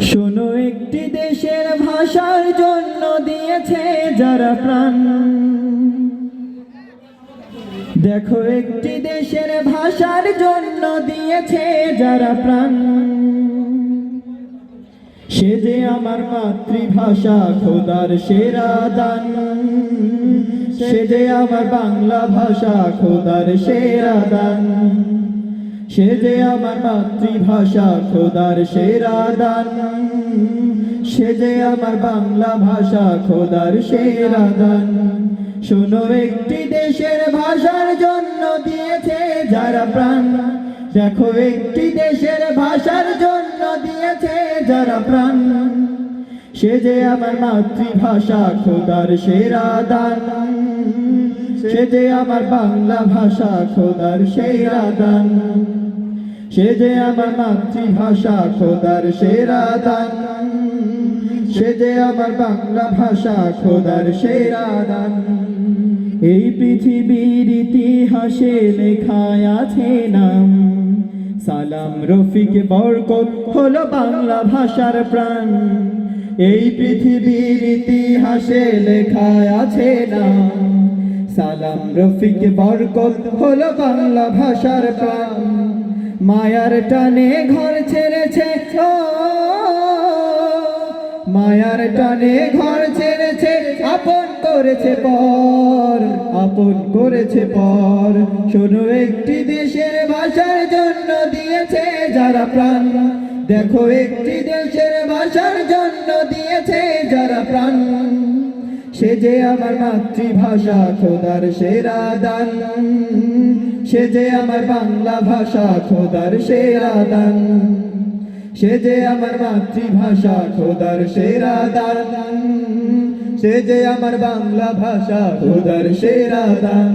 শোনো, একটি দেশের ভাষার জন্য দিয়েছে যারা প্রাণ। দেখো, একটি দেশের ভাষার জন্য দিয়েছে যারা প্রাণ। সে যে আমার মাতৃভাষা, খোদার সেরা দান। সে যে আমার বাংলা ভাষা, খোদার সেরা দান। সে যে আমার মাতৃভাষা খোদার সেরা দান, সে যে আমার বাংলা ভাষা খোদার সেরা দান। শোনো, একটি দেশের ভাষার জন্য দিয়েছে যারা প্রাণ, দেখো, একটি দেশের ভাষার জন্য দিয়েছে যারা প্রাণ। সে যে আমার মাতৃভাষা খোদার সেরা দান, সে যে আমার বাংলা ভাষা খোদার সেরা দান। সে যে আমার মাতৃভাষা, খোদার সেরা দান। সে যে আমার বাংলা ভাষা, খোদার সেরা দান। এই পৃথিবীর ইতিহাসে লেখায় আছে নাম। সালাম, রফিক, বরকত হলো বাংলা ভাষার প্রাণ। এই পৃথিবীর ইতিহাসে লেখায় আছে নাম। সালাম, রফিক, বরকত হলো বাংলা ভাষার প্রাণ। মায়ার টানে ঘর ছেড়েছে মায়ার টানে ঘর ছেড়েছে, আপন করেছে পর, আপন করেছে পর। শোনো, একটি দেশের ভাষার জন্য দিয়েছে যারা প্রাণ। দেখো, একটি দেশের ভাষার জন্য দিয়েছে যারা প্রাণ। সে যে আমার মাতৃভাষা খোদার সেরা দান, সে যে আমার বাংলা ভাষা খোদার সেরা দান, সে যে আমার মাতৃভাষা খোদার সেরা দান, সে যে আমার বাংলা ভাষা খোদার সেরা দান।